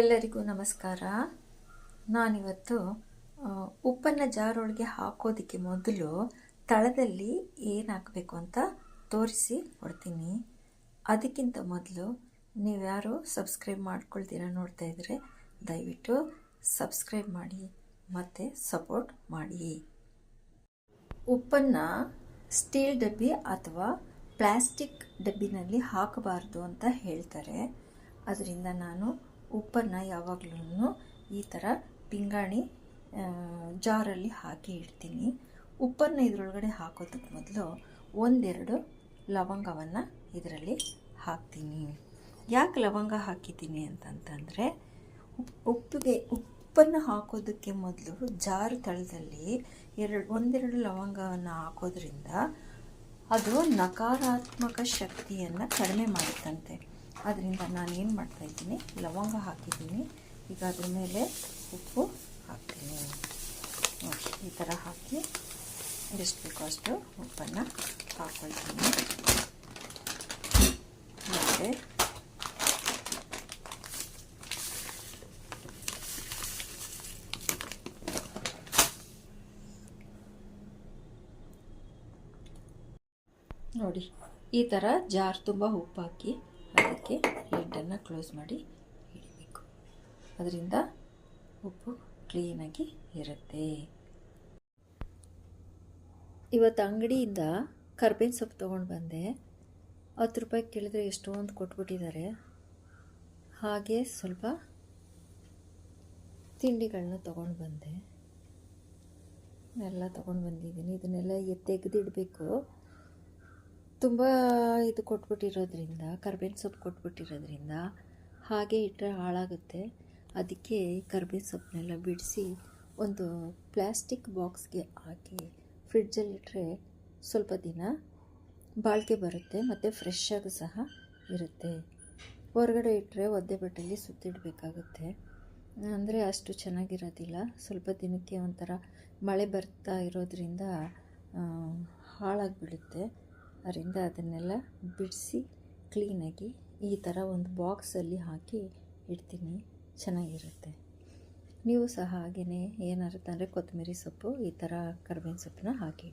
ಎಲ್ಲರಿಗೂ ನಮಸ್ಕಾರ. ನಾನಿವತ್ತು ಉಪ್ಪನ್ನು ಜಾರೊಳಗೆ ಹಾಕೋದಕ್ಕೆ ಮೊದಲು ತಳದಲ್ಲಿ ಏನು ಹಾಕಬೇಕು ಅಂತ ತೋರಿಸಿ ಕೊಡ್ತೀನಿ. ಅದಕ್ಕಿಂತ ಮೊದಲು ನೀವ್ಯಾರು ಸಬ್ಸ್ಕ್ರೈಬ್ ಮಾಡ್ಕೊಳ್ತೀರ ನೋಡ್ತಾ ಇದ್ದರೆ ದಯವಿಟ್ಟು ಸಬ್ಸ್ಕ್ರೈಬ್ ಮಾಡಿ, ಮತ್ತು ಸಪೋರ್ಟ್ ಮಾಡಿ. ಉಪ್ಪನ್ನು ಸ್ಟೀಲ್ ಡಬ್ಬಿ ಅಥವಾ ಪ್ಲಾಸ್ಟಿಕ್ ಡಬ್ಬಿನಲ್ಲಿ ಹಾಕಬಾರ್ದು ಅಂತ ಹೇಳ್ತಾರೆ. ಅದರಿಂದ ನಾನು ಉಪ್ಪನ್ನು ಯಾವಾಗಲೂ ಈ ಥರ ಪಿಂಗಾಣಿ ಜಾರಲ್ಲಿ ಹಾಕಿ ಇಡ್ತೀನಿ. ಉಪ್ಪನ್ನು ಇದರೊಳಗಡೆ ಹಾಕೋದಕ್ಕೆ ಮೊದಲು ಒಂದೆರಡು ಲವಂಗವನ್ನು ಇದರಲ್ಲಿ ಹಾಕ್ತೀನಿ. ಯಾಕೆ ಲವಂಗ ಹಾಕಿದ್ದೀನಿ ಅಂತಂತಂದರೆ, ಉಪ್- ಉಪ್ಪಿಗೆ, ಉಪ್ಪನ್ನು ಹಾಕೋದಕ್ಕೆ ಮೊದಲು ಜಾರು ತಳದಲ್ಲಿ ಎರಡು, ಒಂದೆರಡು ಲವಂಗವನ್ನು ಹಾಕೋದ್ರಿಂದ ಅದು ನಕಾರಾತ್ಮಕ ಶಕ್ತಿಯನ್ನು ಕಡಿಮೆ ಮಾಡುತ್ತಂತೆ. ಅದರಿಂದ ನಾನು ಏನು ಮಾಡ್ತಾಯಿದ್ದೀನಿ ಲವಂಗ ಹಾಕಿದ್ದೀನಿ. ಈಗ ಅದ್ರ ಮೇಲೆ ಉಪ್ಪು ಹಾಕ್ತೀನಿ. ನೋಡಿ, ಈ ಥರ ಹಾಕಿ ಎಷ್ಟು ಬೇಕೋ ಅಷ್ಟು ಉಪ್ಪನ್ನು ಹಾಕ್ಕೊಳ್ತೀನಿ ಮತ್ತು ನೋಡಿ, ಈ ಥರ ಜಾರ್ ತುಂಬ ಉಪ್ಪು ಹಾಕಿ ಅದಕ್ಕೆ ಲಿಡ್ಡನ್ನು ಕ್ಲೋಸ್ ಮಾಡಿ ಇಡಬೇಕು. ಅದರಿಂದ ಉಪ್ಪು ಕ್ಲೀನಾಗಿ ಇರುತ್ತೆ. ಇವತ್ತು ಅಂಗಡಿಯಿಂದ ಕರ್ಬೇವಿನ ಸೊಪ್ಪು ತೊಗೊಂಡು ಬಂದೆ. ಹತ್ತು ರೂಪಾಯಿ ಕೇಳಿದ್ರೆ ಎಷ್ಟೊಂದು ಕೊಟ್ಬಿಟ್ಟಿದ್ದಾರೆ. ಹಾಗೆ ಸ್ವಲ್ಪ ತಿಂಡಿಗಳನ್ನ ತೊಗೊಂಡು ಬಂದೆ. ಎಲ್ಲ ತೊಗೊಂಡು ಬಂದಿದ್ದೀನಿ. ಇದನ್ನೆಲ್ಲ ತೆಗೆದಿಡಬೇಕು ತುಂಬ ಇದು ಕೊಟ್ಬಿಟ್ಟಿರೋದ್ರಿಂದ, ಕರ್ಬೇವಿನ ಸೊಪ್ಪು ಕೊಟ್ಬಿಟ್ಟಿರೋದ್ರಿಂದ ಹಾಗೆ ಇಟ್ಟರೆ ಹಾಳಾಗುತ್ತೆ. ಅದಕ್ಕೆ ಕರ್ಬೇವಿನ ಸೊಪ್ಪನ್ನೆಲ್ಲ ಬಿಡಿಸಿ ಒಂದು ಪ್ಲ್ಯಾಸ್ಟಿಕ್ ಬಾಕ್ಸ್ಗೆ ಹಾಕಿ ಫ್ರಿಡ್ಜಲ್ಲಿಟ್ಟರೆ ಸ್ವಲ್ಪ ದಿನ ಬಾಳಿಕೆ ಬರುತ್ತೆ, ಮತ್ತು ಫ್ರೆಶ್ ಆಗಿ ಸಹ ಇರುತ್ತೆ. ಹೊರಗಡೆ ಇಟ್ಟರೆ ಒದ್ದೆ ಬಟ್ಟೆಯಲ್ಲಿ ಸುತ್ತಿಡಬೇಕಾಗುತ್ತೆ. ಅಂದರೆ ಅಷ್ಟು ಚೆನ್ನಾಗಿರೋದಿಲ್ಲ. ಸ್ವಲ್ಪ ದಿನಕ್ಕೆ ಒಂಥರ ಮಳೆ ಬರ್ತಾ ಇರೋದ್ರಿಂದ ಹಾಳಾಗಿಬಿಡುತ್ತೆ. ಅದರಿಂದ ಅದನ್ನೆಲ್ಲ ಬಿಡಿಸಿ ಕ್ಲೀನಾಗಿ ಈ ಥರ ಒಂದು ಬಾಕ್ಸಲ್ಲಿ ಹಾಕಿ ಇಡ್ತೀನಿ. ಚೆನ್ನಾಗಿರುತ್ತೆ. ನೀವು ಸಹ ಹಾಗೆಯೇ ಏನಾಗುತ್ತೆ ಅಂದರೆ ಕೊತ್ತಂಬರಿ ಸೊಪ್ಪು, ಈ ಥರ ಕರ್ಬೇವಿನ ಸೊಪ್ಪನ್ನ ಹಾಕಿ